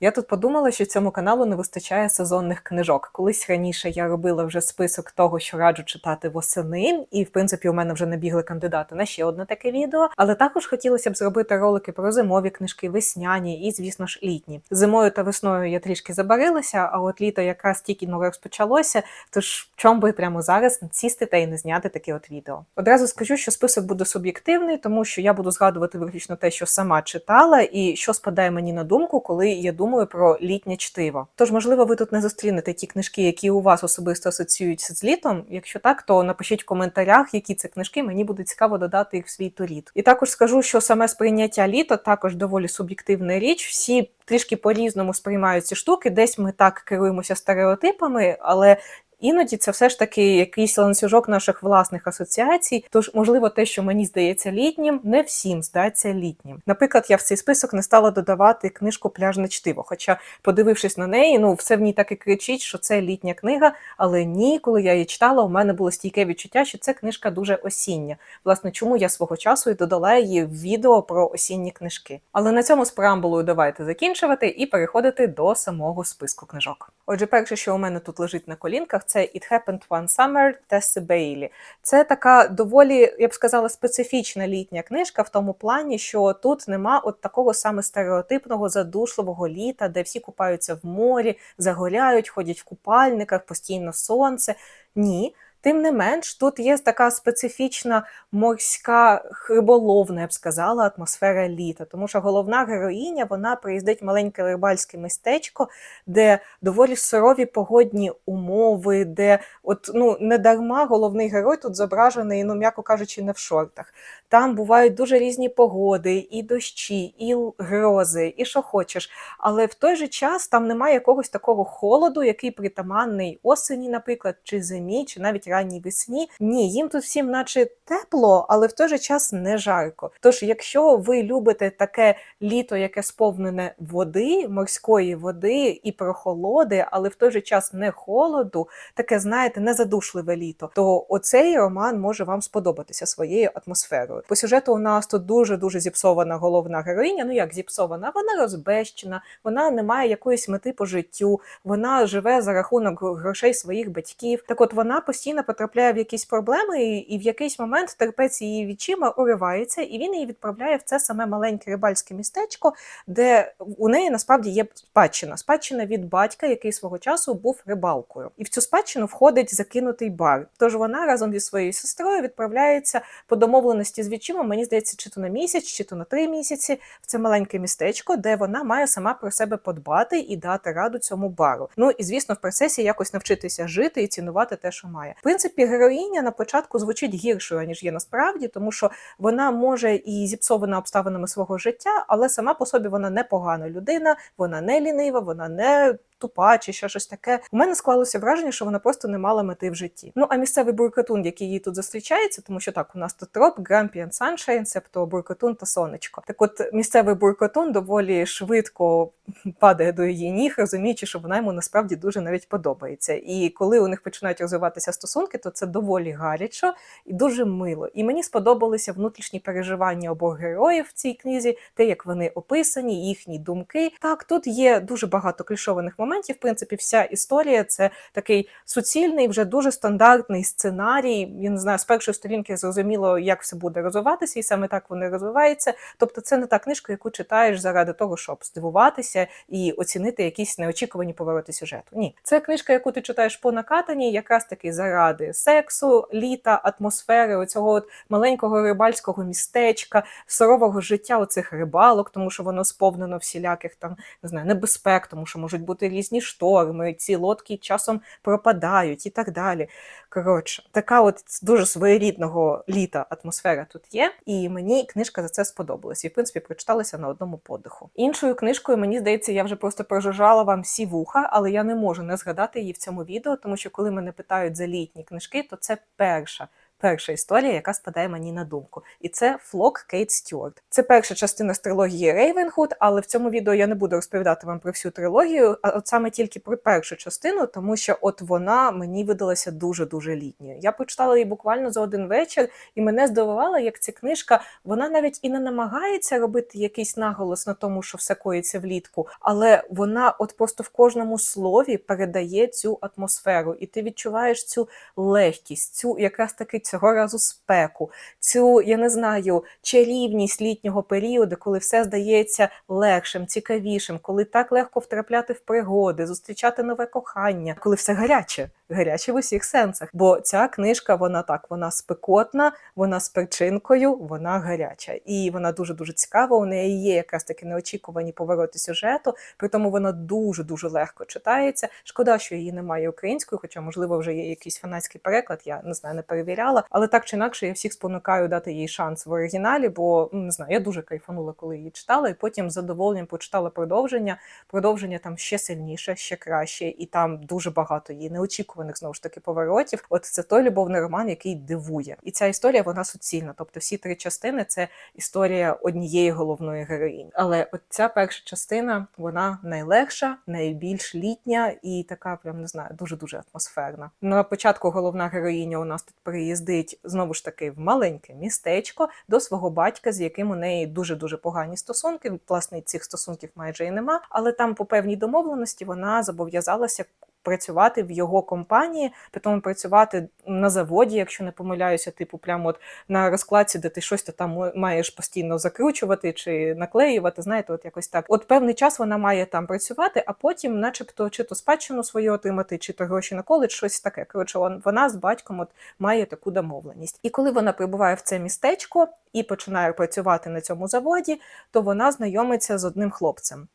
Я тут подумала, що цьому каналу не вистачає сезонних книжок. Колись раніше я робила вже список того, що раджу читати восени, і в принципі у мене вже набігли кандидати на ще одне таке відео. Але також хотілося б зробити ролики про зимові книжки, весняні і, звісно ж, літні. Зимою та весною я трішки забарилася, а от літо якраз тільки ну, розпочалося. Тож чом би прямо зараз сісти та й не зняти таке от відео. Одразу скажу, що список буде суб'єктивний, тому що я буду згадувати виключно те, що сама читала, і що спадає мені на думку, коли я думаю про літнє чтиво. Тож, можливо, ви тут не зустрінете ті книжки, які у вас особисто асоціюються з літом. Якщо так, то напишіть в коментарях, які це книжки. Мені буде цікаво додати їх в свій торіт. І також скажу, що саме сприйняття літа також доволі суб'єктивна річ. Всі трішки по-різному сприймають ці штуки. Десь ми так керуємося стереотипами, але Іноді це все ж таки якийсь ланцюжок наших власних асоціацій. Тож, можливо, те, що мені здається літнім, не всім здається літнім. Наприклад, я в цей список не стала додавати книжку Пляжне чтиво. Хоча, подивившись на неї, ну все в ній так і кричить, що це літня книга. Але ні, коли я її читала, у мене було стійке відчуття, що це книжка дуже осіння. Власне, чому я свого часу і додала її в відео про осінні книжки. Але на цьому з преамбулою давайте закінчувати і переходити до самого списку книжок. Отже, перше, що у мене тут лежить на колінках, це It Happened One Summer Теси Бейлі. Це така доволі, я б сказала, специфічна літня книжка в тому плані, що тут нема от такого саме стереотипного задушливого літа, де всі купаються в морі, загоряють, ходять в купальниках, постійно сонце. Ні. Тим не менш, тут є така специфічна морська риболовна, я б сказала, атмосфера літа. Тому що головна героїня вона приїздить в маленьке рибальське містечко, де доволі сурові погодні умови, де от ну не дарма головний герой тут зображений, ну м'яко кажучи, не в шортах. Там бувають дуже різні погоди, і дощі, і грози, і що хочеш. Але в той же час там немає якогось такого холоду, який притаманний осені, наприклад, чи зимі, чи навіть ранній весні. Ні, їм тут всім, наче тепло, але в той же час не жарко. Тож, якщо ви любите таке літо, яке сповнене води, морської води і прохолоди, але в той же час не холоду, таке, знаєте, незадушливе літо, то оцей роман може вам сподобатися своєю атмосферою. По сюжету у нас тут дуже дуже зіпсована головна героїня. Ну як зіпсована, вона розбещена, вона не має якоїсь мети по життю, вона живе за рахунок грошей своїх батьків. Так, от вона постійно потрапляє в якісь проблеми, і в якийсь момент терпець її відчима уривається, і він її відправляє в це саме маленьке рибальське містечко, де у неї насправді є спадщина. Спадщина від батька, який свого часу був рибалкою. І в цю спадщину входить закинутий бар. Тож вона разом зі своєю сестрою відправляється по домовленості з відчимом, мені здається, чи то на місяць, чи то на три місяці в це маленьке містечко, де вона має сама про себе подбати і дати раду цьому бару. Ну і звісно, в процесі якось навчитися жити і цінувати те, що має. Принципі, героїня на початку звучить гіршою, ніж є насправді, тому що вона може і зіпсована обставинами свого життя, але сама по собі вона непогана людина, вона не лінива, вона не тупа чи ще щось таке. У мене склалося враження, що вона просто не мала мети в житті. Ну а місцевий буркотун, який їй тут зустрічається, тому що так у нас тут троп, Грампі and Sunshine, себто буркотун та сонечко. Так, от місцевий буркотун доволі швидко падає до її ніг, розуміючи, що вона йому насправді дуже навіть подобається. І коли у них починають розвиватися стосунки, то це доволі гарячо і дуже мило. І мені сподобалися внутрішні переживання обох героїв в цій книзі, те, як вони описані, їхні думки. Так, тут є дуже багато клішованих моментів. В принципі, вся історія це такий суцільний, вже дуже стандартний сценарій. Я не знаю, з першої сторінки зрозуміло, як все буде розвиватися, і саме так вони розвиваються. Тобто, це не та книжка, яку читаєш заради того, щоб здивуватися і оцінити якісь неочікувані повороти сюжету. Ні, це книжка, яку ти читаєш по накатанні, якраз таки заради сексу, літа, атмосфери, оцього от маленького рибальського містечка, сурового життя оцих рибалок, тому що воно сповнено всіляких там не знаю, небезпек, тому що можуть бути різні шторми, ці лодки часом пропадають і так далі. Коротше, така от дуже своєрідного літа атмосфера тут є, і мені книжка за це сподобалась. І в принципі прочиталася на одному подиху. Іншою книжкою, мені здається, я вже просто прожужжала вам всі вуха, але я не можу не згадати її в цьому відео, тому що коли мене питають за літні книжки, то це перша перша історія, яка спадає мені на думку. І це Флок Кейт Стюарт. Це перша частина з трилогії Рейвенхуд, але в цьому відео я не буду розповідати вам про всю трилогію, а от саме тільки про першу частину, тому що от вона мені видалася дуже дуже літньою. Я прочитала її буквально за один вечір, і мене здивувало, як ця книжка вона навіть і не намагається робити якийсь наголос на тому, що все коїться влітку, але вона от просто в кожному слові передає цю атмосферу, і ти відчуваєш цю легкість, цю якраз таки цього разу спеку, цю я не знаю чарівність літнього періоду, коли все здається легшим, цікавішим, коли так легко втрапляти в пригоди, зустрічати нове кохання, коли все гаряче, гаряче в усіх сенсах. Бо ця книжка, вона так, вона спекотна, вона з перчинкою, вона гаряча, і вона дуже дуже цікава. У неї є якраз таки неочікувані повороти сюжету. При тому вона дуже дуже легко читається. Шкода, що її немає українською, хоча можливо вже є якийсь фанатський переклад. Я не знаю, не перевіряла. Але так чи інакше, я всіх спонукаю дати їй шанс в оригіналі, бо ну, не знаю, я дуже кайфанула, коли її читала, і потім з задоволенням почитала продовження. Продовження там ще сильніше, ще краще, і там дуже багато її неочікуваних знову ж таки поворотів. От це той любовний роман, який дивує, і ця історія вона суцільна. Тобто, всі три частини це історія однієї головної героїні. Але от ця перша частина вона найлегша, найбільш літня і така, прям не знаю, дуже дуже атмосферна. На початку головна героїня у нас тут приїздить знову ж таки в маленьке містечко до свого батька, з яким у неї дуже дуже погані стосунки. Власне, цих стосунків майже і нема, але там по певній домовленості вона зобов'язалася. Працювати в його компанії, потім працювати на заводі, якщо не помиляюся, типу, прямо от на розкладці, де ти щось то там маєш постійно закручувати чи наклеювати. Знаєте, от якось так. От певний час вона має там працювати, а потім, начебто, чи то спадщину свою отримати, чи то гроші на коледж, щось таке. Коротше, вона з батьком от має таку домовленість. І коли вона прибуває в це містечко і починає працювати на цьому заводі, то вона знайомиться з одним хлопцем.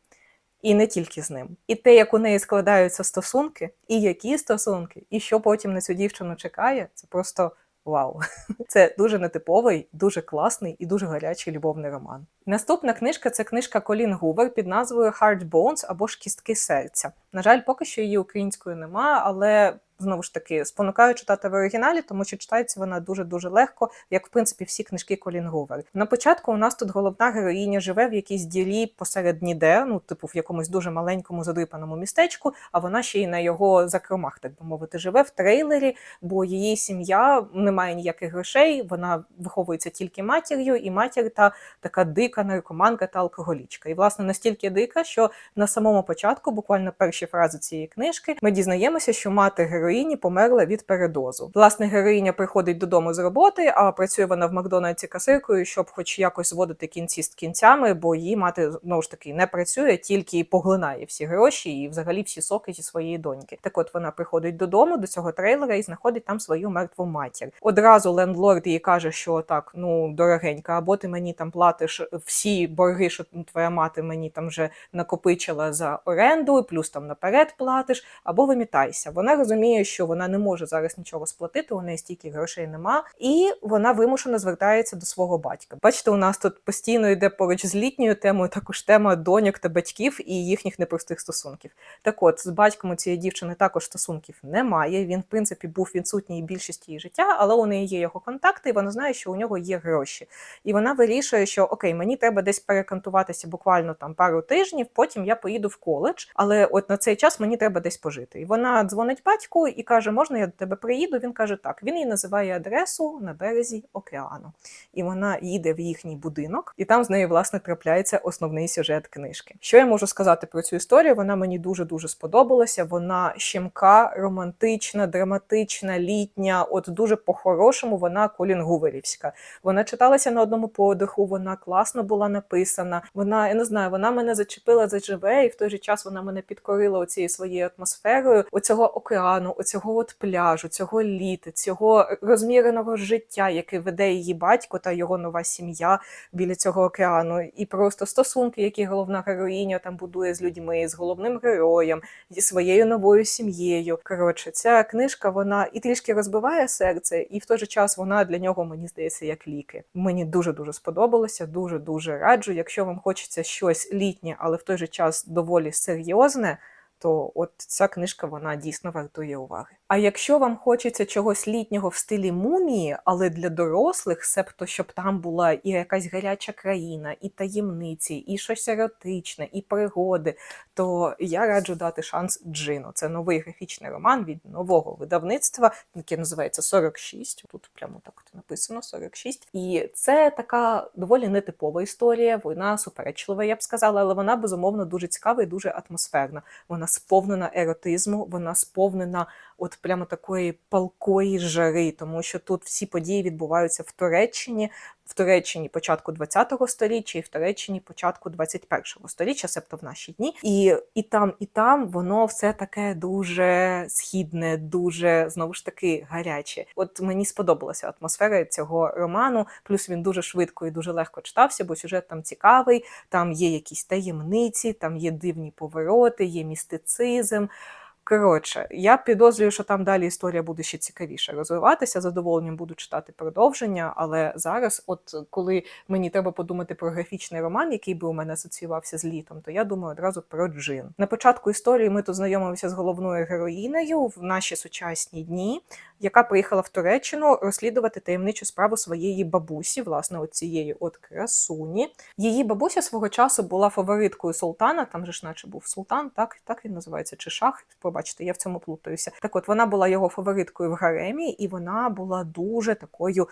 І не тільки з ним. І те, як у неї складаються стосунки, і які стосунки, і що потім на цю дівчину чекає, це просто вау. Це дуже нетиповий, дуже класний і дуже гарячий любовний роман. Наступна книжка це книжка Колін Гувер під назвою Hard Bones або ж Кістки серця. На жаль, поки що її українською нема, але знову ж таки спонукаю читати в оригіналі, тому що читається вона дуже дуже легко, як в принципі всі книжки Колін Гувер. На початку у нас тут головна героїня живе в якійсь ділі посеред ніде, ну типу в якомусь дуже маленькому задрипаному містечку. А вона ще й на його закромах, так би мовити, живе в трейлері, бо її сім'я не має ніяких грошей. Вона виховується тільки матір'ю, і матір та така дика наркоманка та алкоголічка. І власне настільки дика, що на самому початку, буквально перші фрази цієї книжки, ми дізнаємося, що мати героїні героїні померла від передозу. Власне, героїня приходить додому з роботи, а працює вона в Макдональдсі касиркою, щоб хоч якось зводити кінці з кінцями, бо її мати знову ж таки не працює, тільки поглинає всі гроші і взагалі всі соки зі своєї доньки. Так от вона приходить додому до цього трейлера і знаходить там свою мертву матір. Одразу лендлорд їй каже, що так, ну дорогенька, або ти мені там платиш всі борги, що твоя мати мені там вже накопичила за оренду, плюс там наперед платиш, або вимітайся. Вона розуміє, що вона не може зараз нічого сплатити, у неї стільки грошей нема, і вона вимушено звертається до свого батька. Бачите, у нас тут постійно йде поруч з літньою темою також тема доньок та батьків і їхніх непростих стосунків. Так от з батьком цієї дівчини також стосунків немає. Він, в принципі, був відсутній більшості її життя, але у неї є його контакти, і вона знає, що у нього є гроші. І вона вирішує, що окей, мені треба десь перекантуватися буквально там пару тижнів, потім я поїду в коледж, але от на цей час мені треба десь пожити. І вона дзвонить батьку і каже, можна я до тебе приїду? Він каже, так. Він їй називає адресу на березі океану. І вона їде в їхній будинок, і там з нею, власне, трапляється основний сюжет книжки. Що я можу сказати про цю історію? Вона мені дуже-дуже сподобалася. Вона щемка, романтична, драматична, літня. От дуже по-хорошому вона колінгуверівська. Вона читалася на одному подиху, вона класно була написана. Вона, я не знаю, вона мене зачепила заживе, і в той же час вона мене підкорила оцією своєю атмосферою, оцього океану, цього от пляжу, цього літа, цього розміреного життя, яке веде її батько та його нова сім'я біля цього океану, і просто стосунки, які головна героїня там будує з людьми, з головним героєм, зі своєю новою сім'єю. Коротше, ця книжка вона і трішки розбиває серце, і в той же час вона для нього мені здається як ліки. Мені дуже дуже сподобалося, дуже дуже раджу. Якщо вам хочеться щось літнє, але в той же час доволі серйозне то от ця книжка вона дійсно вартує уваги. А якщо вам хочеться чогось літнього в стилі мумії, але для дорослих, себто щоб там була і якась гаряча країна, і таємниці, і щось еротичне, і пригоди, то я раджу дати шанс Джину. Це новий графічний роман від нового видавництва, яке називається 46. Тут прямо так от написано 46. І це така доволі нетипова історія. Вона суперечлива, я б сказала, але вона безумовно дуже цікава і дуже атмосферна. Вона сповнена еротизму, вона сповнена от прямо такої палкої жари, тому що тут всі події відбуваються в Туреччині, в Туреччині початку ХХ століття і в Туреччині початку 21-го століття, себто в наші дні. І, і там, і там воно все таке дуже східне, дуже знову ж таки гаряче. От мені сподобалася атмосфера цього роману. Плюс він дуже швидко і дуже легко читався, бо сюжет там цікавий, там є якісь таємниці, там є дивні повороти, є містицизм. Коротше, я підозрюю, що там далі історія буде ще цікавіше розвиватися. Задоволенням буду читати продовження. Але зараз, от коли мені треба подумати про графічний роман, який би у мене асоціювався з літом, то я думаю одразу про Джин. На початку історії ми тут знайомимося з головною героїнею в наші сучасні дні, яка приїхала в Туреччину розслідувати таємничу справу своєї бабусі, власне, от цієї от красуні. Її бабуся свого часу була фавориткою султана. Там же ж, наче був султан, так так він називається, чи шах. Пробачте, я в цьому плутаюся. Так, от вона була його фавориткою в гаремі, і вона була дуже такою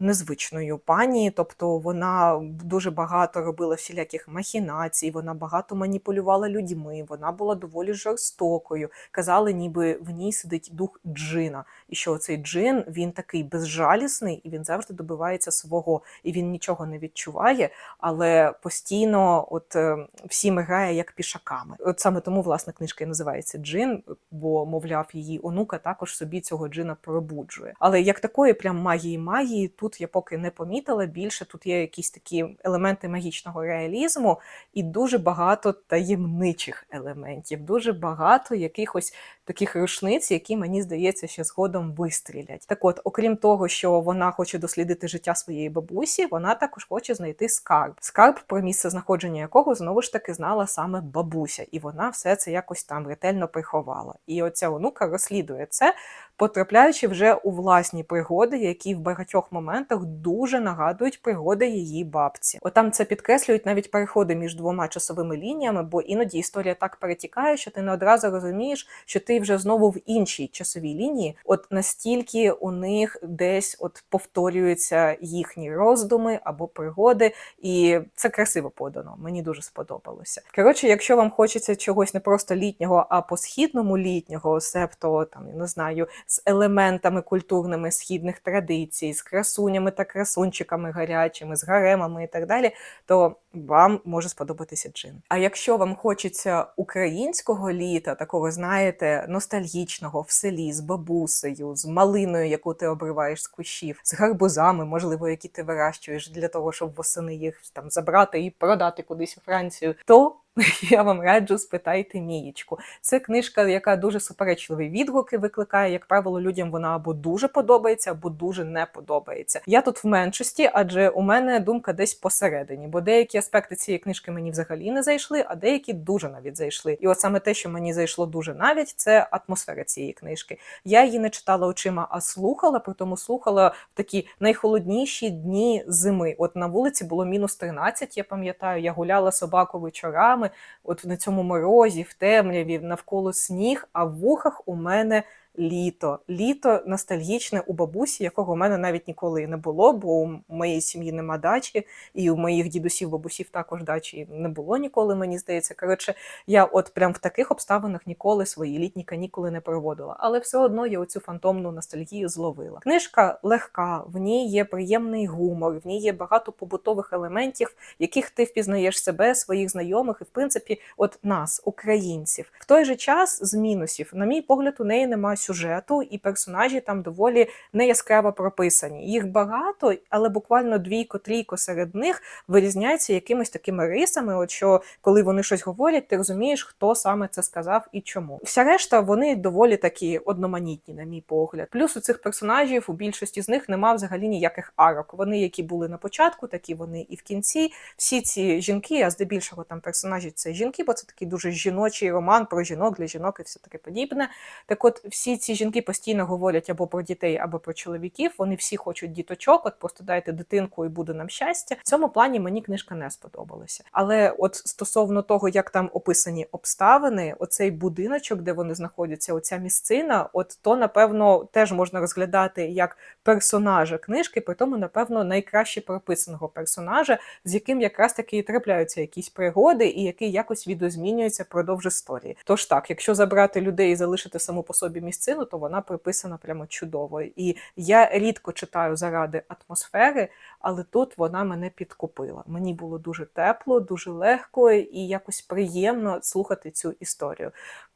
незвичною пані. Тобто вона дуже багато робила всіляких махінацій, вона багато маніпулювала людьми. Вона була доволі жорстокою. Казали, ніби в ній сидить дух джина, і що цей джин він такий безжалісний, і він завжди добивається свого, і він нічого не відчуває, але постійно, от е, всім грає як пішаками. От саме тому власне книжка і називається Джин, бо мовляв, її онука також собі цього джина пробуджує. Але як такої прям магії магії тут я поки не помітила. Більше тут є якісь такі елементи магічного реалізму і дуже багато таємничих елементів, дуже багато якихось таких рушниць, які мені здається, ще згодом вистрілять. Так от, окрім того, що вона хоче дослідити життя своєї бабусі, вона також хоче знайти скарб. Скарб, про місце знаходження якого знову ж таки знала саме бабуся, і вона все це якось там ретельно приховала. І оця онука розслідує це, потрапляючи вже у власні пригоди, які в багатьох моментах дуже нагадують пригоди її бабці. Отам це підкреслюють навіть переходи між двома часовими лініями, бо іноді історія так перетікає, що ти не одразу розумієш, що ти вже знову в іншій часовій лінії. От настільки у них десь от повторюються їхні роздуми або пригоди, і це красиво подано. Мені дуже сподобалося. Коротше, якщо вам хочеться чогось не просто літнього, а по східному літнього, себто там я не знаю, з елементами культурними східних традицій, з красунями та красунчиками гарячими, з гаремами і так далі, то вам може сподобатися джин. А якщо вам хочеться українського літа, такого знаєте, ностальгічного в селі з бабусею, з малиною, яку ти обриваєш з кущів, з гарбузами, можливо, які ти вирощуєш для того, щоб восени їх там забрати і продати кудись у Францію, то я вам раджу спитайте Мієчку. Це книжка, яка дуже суперечливі відгуки викликає. Як правило, людям вона або дуже подобається, або дуже не подобається. Я тут в меншості, адже у мене думка десь посередині, бо деякі аспекти цієї книжки мені взагалі не зайшли, а деякі дуже навіть зайшли. І от саме те, що мені зайшло дуже навіть, це атмосфера цієї книжки. Я її не читала очима, а слухала, при тому слухала в такі найхолодніші дні зими. От на вулиці було мінус 13, я пам'ятаю, я гуляла собаку вечорами, от на цьому морозі, в темряві, навколо сніг, а в вухах у мене літо. Літо ностальгічне у бабусі, якого в мене навіть ніколи не було, бо у моєї сім'ї нема дачі, і у моїх дідусів, бабусів також дачі не було ніколи, мені здається. Коротше, я от прям в таких обставинах ніколи свої літні канікули не проводила. Але все одно я оцю фантомну ностальгію зловила. Книжка легка, в ній є приємний гумор, в ній є багато побутових елементів, яких ти впізнаєш себе, своїх знайомих, і в принципі, от нас, українців. В той же час з мінусів, на мій погляд, у неї немає сюжету, і персонажі там доволі неяскраво прописані. Їх багато, але буквально двійко-трійко серед них вирізняються якимись такими рисами. От що коли вони щось говорять, ти розумієш, хто саме це сказав і чому. Вся решта вони доволі такі одноманітні, на мій погляд. Плюс у цих персонажів у більшості з них нема взагалі ніяких арок. Вони, які були на початку, такі вони і в кінці. Всі ці жінки, а здебільшого там персонажі це жінки, бо це такий дуже жіночий роман про жінок для жінок і все таке подібне. Так от всі ці жінки постійно говорять або про дітей, або про чоловіків. Вони всі хочуть діточок, от просто дайте дитинку і буде нам щастя. В цьому плані мені книжка не сподобалася. Але от стосовно того, як там описані обставини, оцей будиночок, де вони знаходяться, оця місцина, от то напевно теж можна розглядати як персонажа книжки, при тому, напевно, найкраще прописаного персонажа, з яким якраз таки і трапляються якісь пригоди, і який якось відозмінюється впродовж історії. Тож так, якщо забрати людей і залишити саму по собі місцину, то вона прописана прямо чудово. І я рідко читаю заради атмосфери, але тут вона мене підкупила. Мені було дуже тепло, дуже легко і якось приємно слухати цю історію.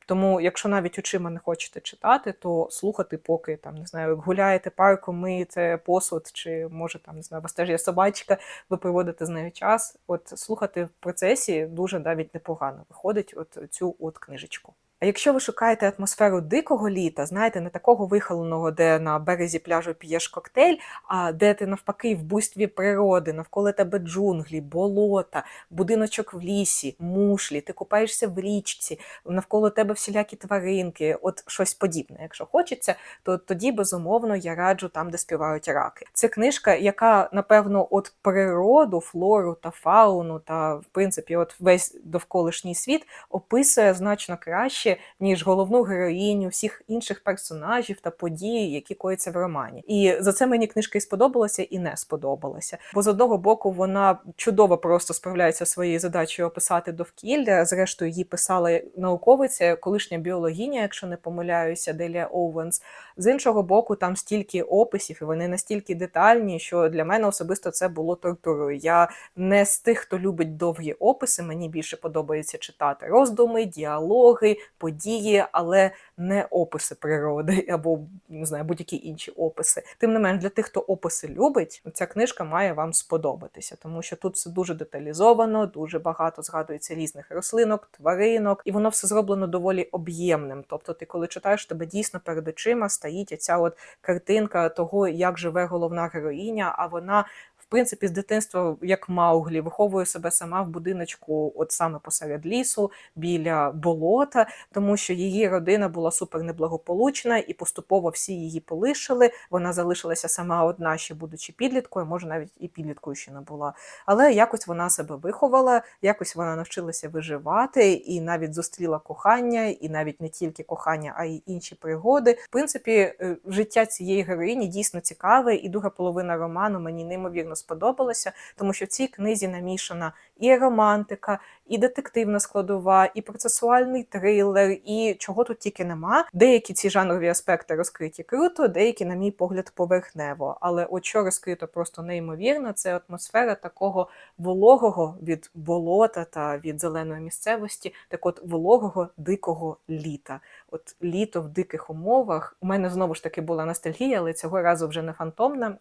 Тому, якщо навіть очима не хочете читати, то слухати, поки там не знаю, гуляєте парком, миєте посуд, чи може там не знаю, у вас теж є собачка, ви проводите з нею час. От слухати в процесі дуже навіть непогано виходить от цю от книжечку. А якщо ви шукаєте атмосферу дикого літа, знаєте, не такого вихоленого, де на березі пляжу п'єш коктейль, а де ти навпаки в буйстві природи, навколо тебе джунглі, болота, будиночок в лісі, мушлі, ти купаєшся в річці, навколо тебе всілякі тваринки, от щось подібне. Якщо хочеться, то тоді безумовно я раджу там, де співають раки. Це книжка, яка напевно от природу, флору та фауну, та в принципі, от весь довколишній світ описує значно краще ніж головну героїню, всіх інших персонажів та подій, які коїться в романі. І за це мені книжка і сподобалася, і не сподобалася. Бо з одного боку вона чудово просто справляється своєю задачею описати довкілля. Зрештою, її писала науковиця, колишня біологиня, якщо не помиляюся, Делія Оуенс. З іншого боку, там стільки описів, і вони настільки детальні, що для мене особисто це було тортурою. Я не з тих, хто любить довгі описи. Мені більше подобається читати роздуми, діалоги, події, але не описи природи або не знаю, будь-які інші описи. Тим не менш, для тих, хто описи любить, ця книжка має вам сподобатися, тому що тут все дуже деталізовано, дуже багато згадується різних рослинок, тваринок, і воно все зроблено доволі об'ємним. Тобто, ти, коли читаєш, тебе дійсно перед очима стоїть ця от картинка того, як живе головна героїня, а вона. Принципі, з дитинства, як Мауглі, виховує себе сама в будиночку, от саме посеред лісу, біля болота, тому що її родина була супер неблагополучна, і поступово всі її полишили. Вона залишилася сама одна, ще будучи підліткою, може навіть і підліткою ще не була. Але якось вона себе виховала, якось вона навчилася виживати і навіть зустріла кохання, і навіть не тільки кохання, а й інші пригоди. В принципі, е, життя цієї героїні дійсно цікаве, і друга половина роману мені неймовірно сподобалася, тому що в цій книзі намішана і романтика, і детективна складова, і процесуальний трилер, і чого тут тільки нема. Деякі ці жанрові аспекти розкриті круто, деякі, на мій погляд, поверхнево. Але от що розкрито просто неймовірно, це атмосфера такого вологого від болота та від зеленої місцевості, так от вологого дикого літа. От літо в диких умовах. У мене знову ж таки була ностальгія, але цього разу вже не фантомна.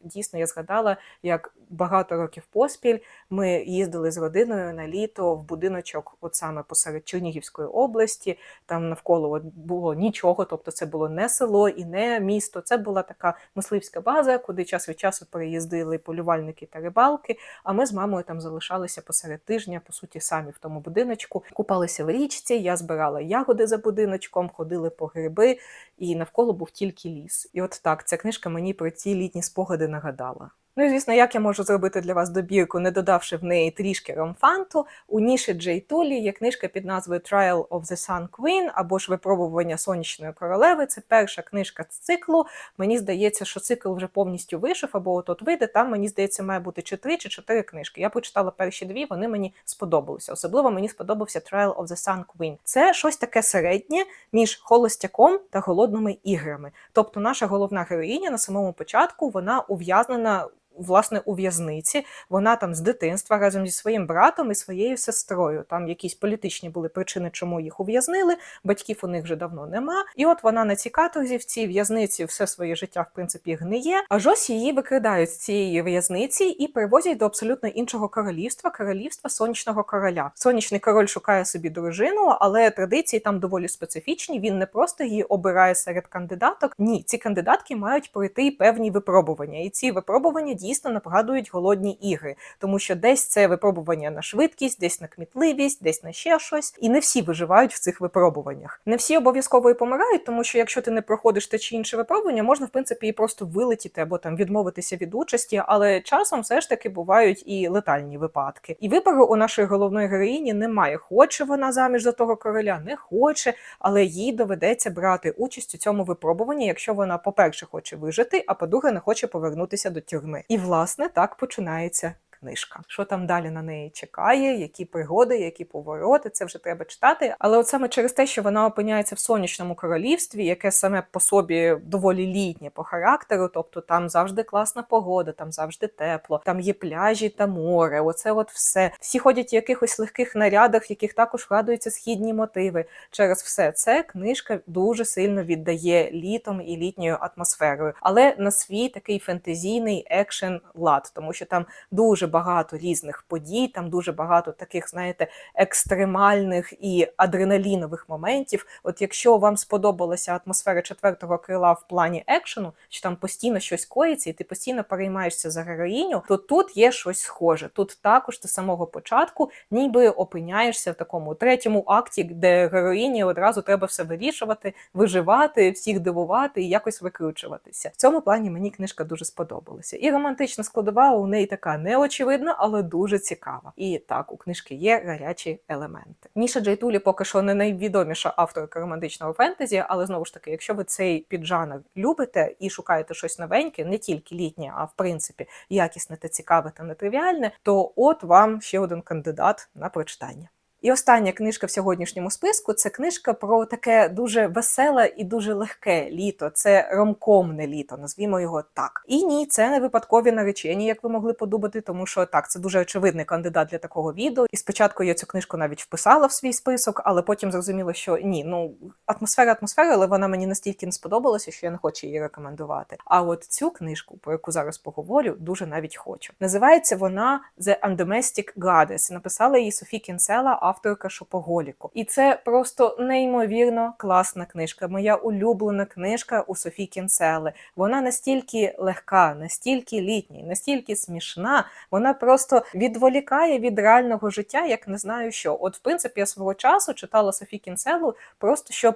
Дійсно я згадала, як багато років поспіль ми їздили з родиною на літо в будиночок, от саме посеред Чернігівської області. Там навколо було нічого, тобто це було не село і не місто. Це була така мисливська база, куди час від часу переїздили полювальники та рибалки. А ми з мамою там залишалися посеред тижня, по суті, самі в тому будиночку. Купалися в річці, я збирала ягоди за будиночком, ходили по гриби, і навколо був тільки ліс. І от так ця книжка мені про ці літні спогади нагадала. Ну і звісно, як я можу зробити для вас добірку, не додавши в неї трішки ромфанту. У ніші Джей Тулі є книжка під назвою Trial of the Sun Queen або ж Випробування сонячної королеви. Це перша книжка з циклу. Мені здається, що цикл вже повністю вийшов, або от вийде. Там мені здається, має бути чи три, чи чотири книжки. Я прочитала перші дві, вони мені сподобалися. Особливо мені сподобався Trial of the Sun Queen. Це щось таке середнє між холостяком та голодними іграми. Тобто, наша головна героїня на самому початку вона ув'язнена власне у в'язниці. Вона там з дитинства разом зі своїм братом і своєю сестрою. Там якісь політичні були причини, чому їх ув'язнили. Батьків у них вже давно нема. І от вона на цій каторзі в цій в'язниці все своє життя в принципі гниє. Аж ось її викрадають з цієї в'язниці і привозять до абсолютно іншого королівства королівства сонячного короля. Сонячний король шукає собі дружину, але традиції там доволі специфічні. Він не просто її обирає серед кандидаток. Ні, ці кандидатки мають пройти певні випробування, і ці випробування дійсно нагадують голодні ігри, тому що десь це випробування на швидкість, десь на кмітливість, десь на ще щось. І не всі виживають в цих випробуваннях. Не всі обов'язково і помирають, тому що якщо ти не проходиш те чи інше випробування, можна в принципі і просто вилетіти або там відмовитися від участі, але часом все ж таки бувають і летальні випадки. І вибору у нашої головної героїні немає. Хоче вона заміж за того короля, не хоче, але їй доведеться брати участь у цьому випробуванні, якщо вона, по-перше, хоче вижити, а по-друге, не хоче повернутися до тюрми. І власне так починається. Книжка, що там далі на неї чекає, які пригоди, які повороти, це вже треба читати. Але от саме через те, що вона опиняється в сонячному королівстві, яке саме по собі доволі літнє по характеру, тобто там завжди класна погода, там завжди тепло, там є пляжі та море. Оце от все. Всі ходять в якихось легких нарядах, в яких також вгадуються східні мотиви. Через все це книжка дуже сильно віддає літом і літньою атмосферою, але на свій такий фентезійний екшен лад, тому що там дуже багато різних подій, там дуже багато таких, знаєте, екстремальних і адреналінових моментів. От якщо вам сподобалася атмосфера четвертого крила в плані екшену, що там постійно щось коїться, і ти постійно переймаєшся за героїню, то тут є щось схоже. Тут також з самого початку ніби опиняєшся в такому третьому акті, де героїні одразу треба все вирішувати, виживати, всіх дивувати і якось викручуватися. В цьому плані мені книжка дуже сподобалася. І романтична складова у неї така неочевидна, але дуже цікава. І так, у книжки є гарячі елементи. Ніша Джейтулі поки що не найвідоміша авторка романтичного фентезі, але знову ж таки, якщо ви цей піджанр любите і шукаєте щось новеньке, не тільки літнє, а в принципі якісне та цікаве та нетривіальне, то от вам ще один кандидат на прочитання. І остання книжка в сьогоднішньому списку це книжка про таке дуже веселе і дуже легке літо. Це ромкомне літо, назвімо його так. І ні, це не випадкові наречені, як ви могли подумати, тому що так, це дуже очевидний кандидат для такого відео. І спочатку я цю книжку навіть вписала в свій список, але потім зрозуміла, що ні, ну атмосфера атмосфера, але вона мені настільки не сподобалася, що я не хочу її рекомендувати. А от цю книжку, про яку зараз поговорю, дуже навіть хочу. Називається вона The Undomestic Goddess. Написала її Софі Кінсела, авторка Шопоголіку. І це просто неймовірно класна книжка. Моя улюблена книжка у Софії Кінцели. Вона настільки легка, настільки літня, настільки смішна. Вона просто відволікає від реального життя, як не знаю що. От, в принципі, я свого часу читала Софі Кінцелу, просто щоб.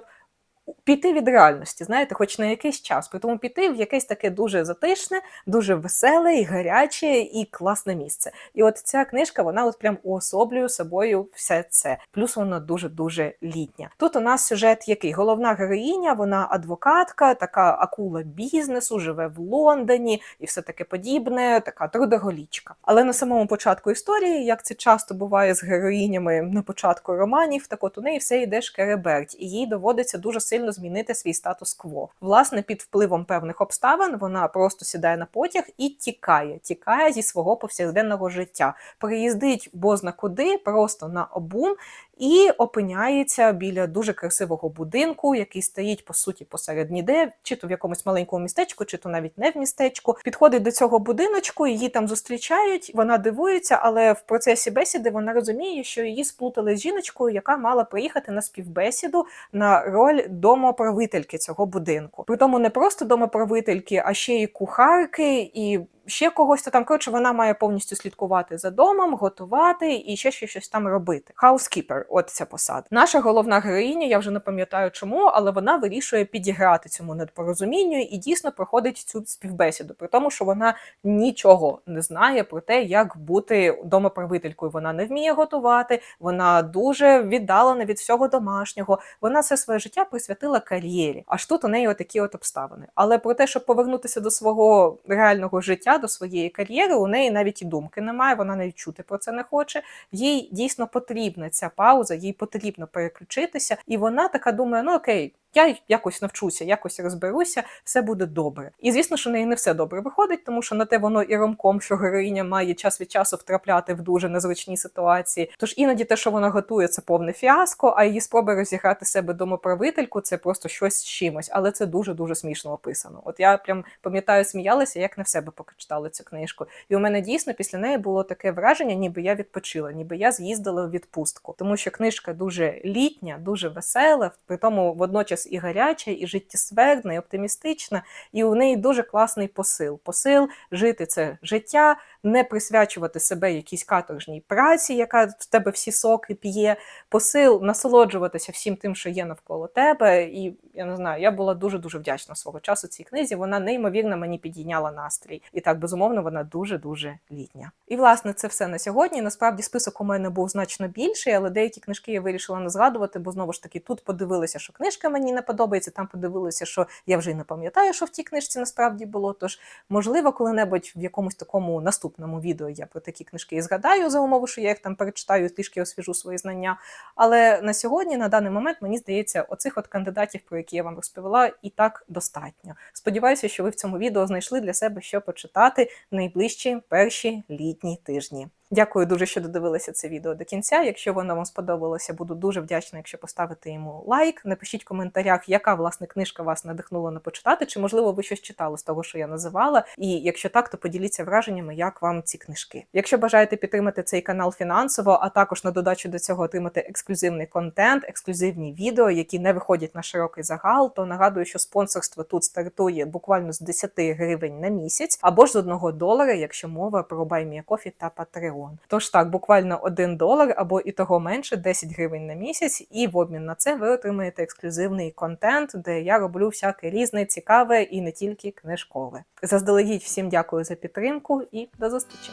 Піти від реальності, знаєте, хоч на якийсь час, при тому піти в якесь таке дуже затишне, дуже веселе і гаряче і класне місце. І от ця книжка, вона от прям уособлює собою все це. Плюс вона дуже дуже літня. Тут у нас сюжет, який головна героїня, вона адвокатка, така акула бізнесу, живе в Лондоні і все таке подібне, така трудоголічка. Але на самому початку історії, як це часто буває з героїнями на початку романів, так от у неї все йде шкереберть, і їй доводиться дуже сильно змінити свій статус-кво. Власне, під впливом певних обставин вона просто сідає на потяг і тікає, тікає зі свого повсякденного життя. Приїздить бозна куди, просто на обум. І опиняється біля дуже красивого будинку, який стоїть по суті посеред ніде, чи то в якомусь маленькому містечку, чи то навіть не в містечку. Підходить до цього будиночку, її там зустрічають. Вона дивується, але в процесі бесіди вона розуміє, що її сплутали з жіночкою, яка мала приїхати на співбесіду на роль домоправительки цього будинку. Притому не просто домоправительки, а ще й кухарки і. Ще когось то там коротше, вона має повністю слідкувати за домом, готувати і ще ще щось там робити. Housekeeper, от ця посада. Наша головна героїня, я вже не пам'ятаю чому, але вона вирішує підіграти цьому недопорозумінню і дійсно проходить цю співбесіду, при тому, що вона нічого не знає про те, як бути домоправителькою. Вона не вміє готувати, вона дуже віддалена від всього домашнього. Вона все своє життя присвятила кар'єрі. Аж тут у неї отакі от обставини. Але про те, щоб повернутися до свого реального життя до своєї кар'єри, у неї навіть і думки немає, вона навіть чути про це не хоче. Їй дійсно потрібна ця пауза, їй потрібно переключитися, і вона така думає: ну окей. Я якось навчуся, якось розберуся, все буде добре. І звісно, що неї не все добре виходить, тому що на те воно і ромком, що героїня має час від часу втрапляти в дуже незручні ситуації. Тож іноді те, що вона готує, це повне фіаско, а її спроби розіграти себе домоправительку це просто щось з чимось, але це дуже дуже смішно описано. От я прям пам'ятаю, сміялася, як не в себе поки читала цю книжку. І у мене дійсно після неї було таке враження, ніби я відпочила, ніби я з'їздила в відпустку, тому що книжка дуже літня, дуже весела, при тому водночас і гаряча, і життєсвердна, і оптимістична, і у неї дуже класний посил. Посил жити це життя, не присвячувати себе якійсь каторжній праці, яка в тебе всі соки п'є, посил насолоджуватися всім тим, що є навколо тебе. І я не знаю, я була дуже дуже вдячна свого часу цій книзі. Вона неймовірно мені підійняла настрій. І так, безумовно, вона дуже дуже літня. І власне це все на сьогодні. Насправді список у мене був значно більший, але деякі книжки я вирішила не згадувати, бо знову ж таки тут подивилися, що книжка мені не подобається. Там подивилися, що я вже й не пам'ятаю, що в тій книжці насправді було. Тож, можливо, коли-небудь в якомусь такому наступному відео я про такі книжки і згадаю за умови, що я їх там перечитаю, трішки освіжу свої знання. Але на сьогодні, на даний момент, мені здається, оцих от кандидатів, про які я вам розповіла, і так достатньо. Сподіваюся, що ви в цьому відео знайшли для себе що почитати в найближчі перші літні тижні. Дякую дуже, що додивилися це відео до кінця. Якщо воно вам сподобалося, буду дуже вдячна, якщо поставите йому лайк. Напишіть в коментарях, яка власне книжка вас надихнула на почитати, чи можливо ви щось читали з того, що я називала. І якщо так, то поділіться враженнями, як вам ці книжки. Якщо бажаєте підтримати цей канал фінансово, а також на додачу до цього отримати ексклюзивний контент, ексклюзивні відео, які не виходять на широкий загал, то нагадую, що спонсорство тут стартує буквально з 10 гривень на місяць або ж з 1 долара, якщо мова про BuyMeACoffee та Patreon. Тож так, буквально 1 долар або і того менше 10 гривень на місяць, і в обмін на це ви отримаєте ексклюзивний контент, де я роблю всяке різне, цікаве і не тільки книжкове. Заздалегідь всім дякую за підтримку і до зустрічі!